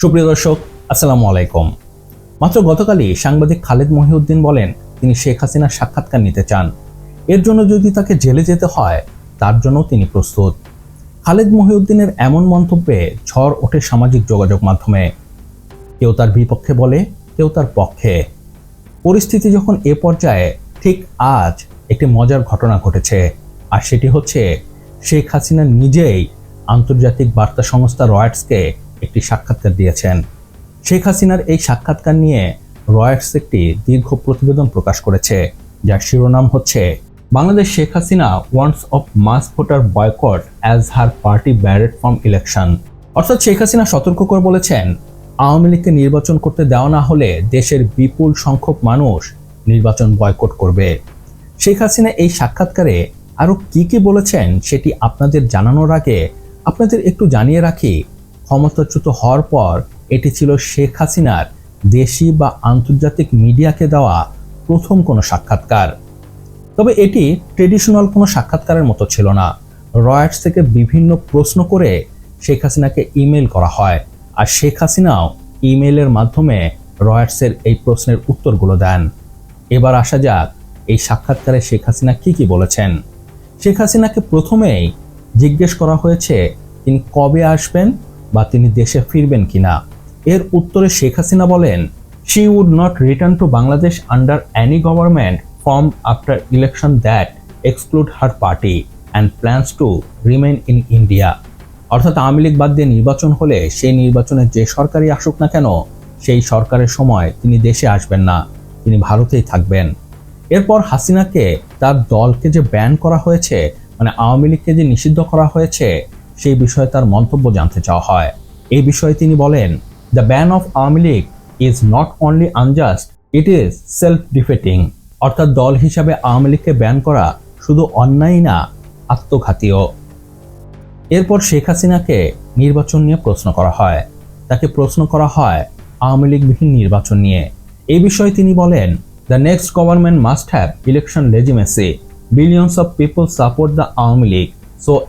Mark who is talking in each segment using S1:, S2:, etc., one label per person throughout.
S1: সুপ্রিয় দর্শক, আসসালামু আলাইকুম। মাত্র গতকালই সাংবাদিক খালেদ মহিউদ্দিন বলেন, তিনি শেখ হাসিনার সাক্ষাৎকার নিতে চান। এর জন্য যদি তাকে জেলে যেতে হয়, তার জন্য তিনি প্রস্তুত। খালেদ মহিউদ্দিনের এমন মন্তব্যে ঝড় ওঠে সামাজিক যোগাযোগ মাধ্যমে। কেউ তার বিপক্ষে বলে, কেউ তার পক্ষে। পরিস্থিতি যখন এ পর্যায়ে, ঠিক আজ একটি মজার ঘটনা ঘটেছে, আর সেটি হচ্ছে, শেখ হাসিনা নিজেই আন্তর্জাতিক বার্তা সংস্থা রয়্যার্সকে একটি সাক্ষাৎকার দিয়েছেন। শেখ হাসিনার এই সাক্ষাৎকার নিয়ে রয়্যার্স একটি দীর্ঘ প্রতিবেদন প্রকাশ করেছে। যার শিরোনাম হচ্ছে, Bangladesh Sheikh Hasina wants of mass voter boycott as her party barred from election. অর্থাৎ শেখ হাসিনা সতর্ক করে বলেছেন, আওয়ামী লীগকে নির্বাচন করতে দেওয়া না হলে দেশের বিপুল সংখ্যক মানুষ নির্বাচন বয়কট করবে। শেখ হাসিনা এই সাক্ষাৎকারে আরও কি কি বলেছেন সেটি আপনাদের জানানোর আগে আপনাদের একটু জানিয়ে রাখি ক্ষমতাচ্যুত হওয়ার পর এটি ছিল শেখ হাসিনার দেশি বা আন্তর্জাতিক মিডিয়াকে দেওয়া প্রথম কোনো সাক্ষাৎকার। তবে এটি ট্রেডিশনাল কোনো সাক্ষাৎকারের মতো ছিল না। রয়্যার্স থেকে বিভিন্ন প্রশ্ন করে শেখ হাসিনাকে ইমেল করা হয় আর শেখ হাসিনাও ইমেলের মাধ্যমে রয়্যার্সের এই প্রশ্নের উত্তরগুলো দেন। এবার আসা যাক এই সাক্ষাৎকারে শেখ হাসিনা কী কী বলেছেন। শেখ হাসিনাকে প্রথমেই জিজ্ঞেস করা হয়েছে, তিনি কবে আসবেন? বা তিনি দেশে ফিরবেন কিনা? এর উত্তরে শেখ হাসিনা বলেন she would not return to Bangladesh under any government form after election that exclude her party and plans to remain in India অর্থাৎ আওয়ামী লীগ বাদ দিয়ে নির্বাচন হলে সেই নির্বাচনে যে সরকারই আসুক না কেন, সেই সরকারের সময় তিনি দেশে আসবেন না, তিনি ভারতেই থাকবেন। এরপর হাসিনাকে তার দলকে যে ব্যান করা হয়েছে মানে আওয়ামী লীগকে যে নিষিদ্ধ করা হয়েছে সেই বিষয়ে তার মন্তব্য জানতে চাওয়া হয়। এই বিষয়ে তিনি বলেন the ban of Awami League is not only unjust it is self defeating অর্থাৎ দল হিসাবে আওয়ামী লীগকে ব্যান করা শুধু অন্যায় না আত্মঘাতীয় এরপর শেখ হাসিনাকে নির্বাচন নিয়ে প্রশ্ন করা হয়। তাকে প্রশ্ন করা হয় আওয়ামী লীগবিহীন নির্বাচন নিয়ে। এই বিষয়ে তিনি বলেন the next government must have election legitimacy billions of people support the Awami League.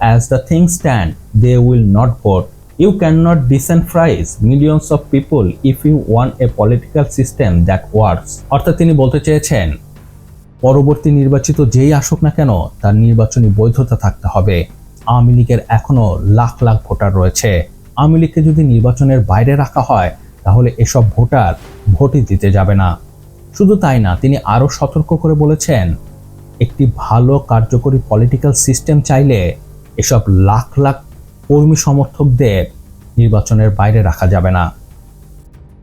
S1: As the thing stand they will not vote you can not disenfranchise millions of people if you want a political system that works অর্থাৎ তিনি বলতে চেয়েছেন, পরবর্তী নির্বাচিত যেই আসুক না কেন, তার নির্বাচনী বৈধতা থাকতে হবে। আওয়ামী লীগের এখনও লাখ লাখ ভোটার রয়েছে। আওয়ামী লীগকে যদি নির্বাচনের বাইরে রাখা হয়, তাহলে এসব ভোটার ভোটই দিতে যাবে না। শুধু তাই না, তিনি আরও সতর্ক করে বলেছেন, একটি ভালো কার্যকরী পলিটিক্যাল সিস্টেম চাইলে এসব লাখ লাখ কর্মী সমর্থকদের নির্বাচনের বাইরে রাখা যাবে না।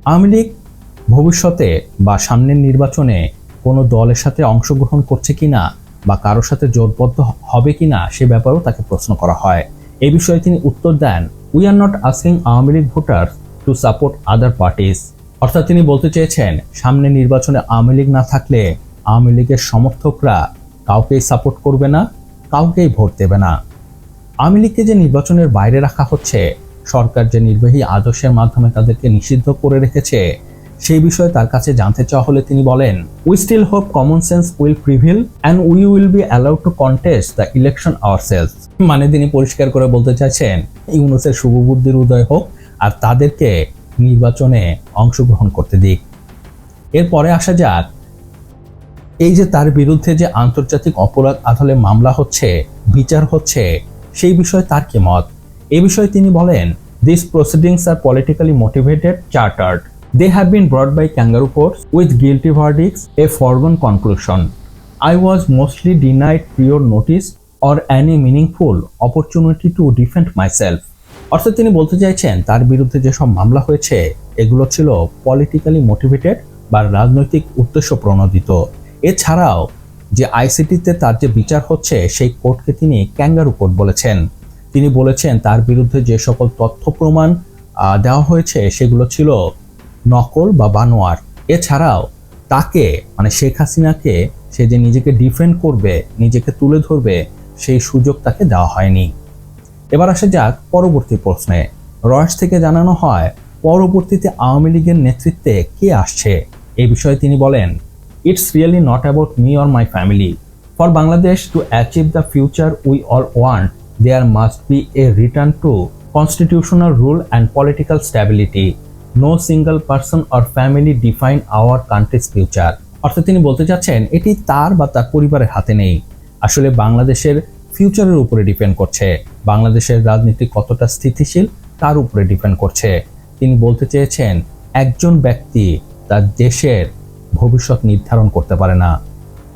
S1: আওয়ামী লীগ ভবিষ্যতে বা সামনের নির্বাচনে কোনো দলের সাথে অংশগ্রহণ করছে কি না বা কারোর সাথে জোটবদ্ধ হবে কিনা সে ব্যাপারেও তাকে প্রশ্ন করা হয়। এই বিষয়ে তিনি উত্তর দেন we are not asking Awami League voter to support other parties অর্থাৎ তিনি বলতে চেয়েছেন সামনে নির্বাচনে আওয়ামী লীগ না থাকলে আওয়ামী লীগের সমর্থকরা কাউকেই সাপোর্ট করবে না, কাউকেই ভোট দেবে না। আওয়ামী লীগকে যে নির্বাচনের বাইরে রাখা হচ্ছে, সরকার যে নির্বাহী আদর্শের মাধ্যমে তাদেরকে নিষিদ্ধ করে রেখেছে, সেই বিষয়ে তার কাছে জানতে চাওয়া হলে তিনি বলেন we still hope common sense will prevail and we will be allowed to contest the election ourselves মানে তিনি পরিষ্কার করে বলতে চাইছেন, ইউনুসের শুভবুদ্ধির উদয় হোক আর তাদেরকে নির্বাচনে অংশগ্রহণ করতে দিক। এরপরে আসা যাক, এই যে তার বিরুদ্ধে যে আন্তর্জাতিক অপরাধ আদালে মামলা হচ্ছে, বিচার হচ্ছে সেই বিষয়ে তার কি মত? এ বিষয়ে তিনি বলেন this proceedings are politically motivated charades they have been brought by kangaroo courts with guilty verdicts a foregone conclusion I was mostly denied prior notice or any meaningful opportunity to defend myself অর্থাৎ তিনি বলতে চাইছেন, তার বিরুদ্ধে যেসব মামলা হয়েছে, এগুলো ছিল পলিটিক্যালি মোটিভেটেড বা রাজনৈতিক উদ্দেশ্য প্রণোদিত। এছাড়াও যে আইসিটিতে তার যে বিচার হচ্ছে, সেই কোর্টকে তিনি ক্যাঙ্গারু কোর্ট বলেছেন। তিনি বলেছেন, তার বিরুদ্ধে যে সকল তথ্য প্রমাণ দেওয়া হয়েছে, সেগুলো ছিল নকল বা বানোয়ার। এছাড়াও তাকে মানে শেখ হাসিনাকে, সে যে নিজেকে ডিফেন্ড করবে, নিজেকে তুলে ধরবে, সেই সুযোগ তাকে দেওয়া হয়নি। এবার আসা যাক পরবর্তী প্রশ্নে। রয়্যার্স থেকে জানানো হয়, পরবর্তীতে আওয়ামী লীগের নেতৃত্বে কে আসছে? এ বিষয়ে তিনি বলেন it's really not about me or my family for Bangladesh to achieve the future we all want there must be a return to constitutional rule and political stability no single person or family define our country's future অর্থাৎ তিনি বলতে চাচ্ছেন, এটি তার বা তার পরিবারের হাতে নেই। আসলে বাংলাদেশের ফিউচারের উপরে ডিপেন্ড করছে। বাংলাদেশের রাজনীতি কতটা স্থিতিশীল, তার উপরে ডিপেন্ড করছে। তিনি বলতে চেয়েছেন, একজন ব্যক্তি তার দেশের ভবিষ্যৎ নির্ধারণ করতে পারে না।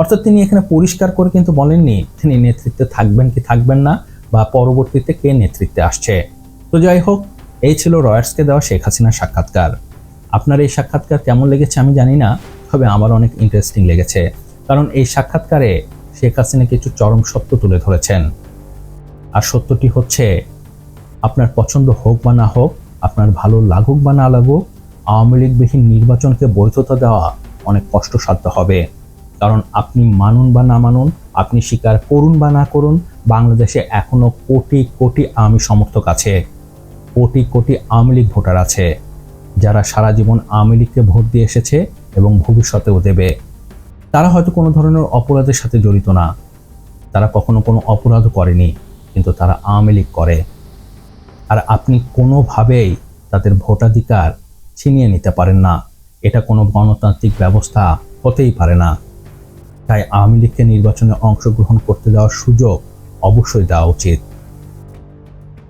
S1: অর্থাৎ তিনি এখানে পরিষ্কার করে কিন্তু বলেননি, তিনি নেতৃত্বে থাকবেন কি থাকবেন না বা পরবর্তীতে কে নেতৃত্বে আসছে। তো যাই হোক, এই ছিল রয়ার্সকে দেওয়া শেখ হাসিনার সাক্ষাৎকার। আপনার এই সাক্ষাৎকার কেমন লেগেছে আমি জানি না, তবে আমার অনেক ইন্টারেস্টিং লেগেছে। কারণ এই সাক্ষাৎকারে শেখ হাসিনা কিছু চরম সত্য তুলে ধরেছেন। আর সত্যটি হচ্ছে, আপনার পছন্দ হোক বা না হোক, আপনার ভালো লাগুক বা না লাগুক, আওয়ামী লীগবিহীন নির্বাচনকে বৈধতা দেওয়া অনেক কষ্টসাধ্য হবে। কারণ আপনি মানুন বা না মানুন, আপনি স্বীকার করুন বা না করুন, বাংলাদেশে এখনও কোটি কোটি আওয়ামী সমর্থক আছে। কোটি কোটি আওয়ামী লীগ ভোটার আছে। যারা সারা জীবন আওয়ামী লীগকে ভোট দিয়ে এসেছে এবং ভবিষ্যতেও দেবে। তারা হয়তো কোনো ধরনের অপরাধের সাথে জড়িত না। তারা কখনো কোনো অপরাধও করেনি, কিন্তু তারা আওয়ামী লীগ করে। আর আপনি কোনোভাবেই তাদের ভোটাধিকার ছিনিয়ে নিতে পারেন না। এটা কোনো গণতান্ত্রিক ব্যবস্থা হতেই পারে না। তাই আওয়ামী লীগকে নির্বাচনে অংশগ্রহণ করতে দেওয়ার সুযোগ অবশ্যই দেওয়া উচিত।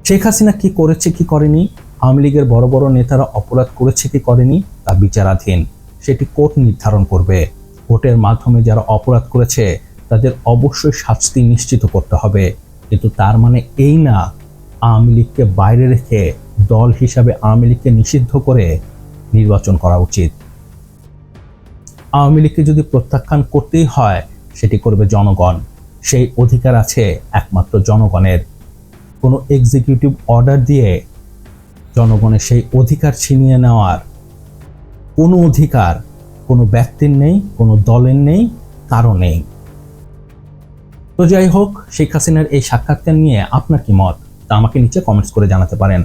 S1: শেখ হাসিনা কি করেছে, কি করেনি? আওয়ামী লীগের বড় বড় নেতারা অপরাধ করেছে, কি করেনি? তা বিচারাধীন। সেটি কোর্ট নির্ধারণ করবে। কোর্টের মাধ্যমে যারা অপরাধ করেছে, তাদের অবশ্যই শাস্তি নিশ্চিত করতে হবে। কিন্তু তার মানে এই না, আওয়ামী লীগকে বাইরে রেখে দল হিসাবে আওয়ামী লীগকে নিষিদ্ধ করে নির্বাচন করা উচিত। আওয়ামী লীগকে যদি প্রত্যাখ্যান করতেই হয়, সেটি করবে জনগণ। সেই অধিকার আছে একমাত্র জনগণের। কোনো এক্সিকিউটিভ অর্ডার দিয়ে জনগণের সেই অধিকার ছিনিয়ে নেওয়ার কোনো অধিকার কোনো ব্যক্তির নেই, কোনো দলের নেই, কারও নেই। তো যাই হোক, শেখ হাসিনার এই সাক্ষাৎকার নিয়ে আপনার কি মত? তা আমাকে নিচে কমেন্টস করে জানাতে পারেন।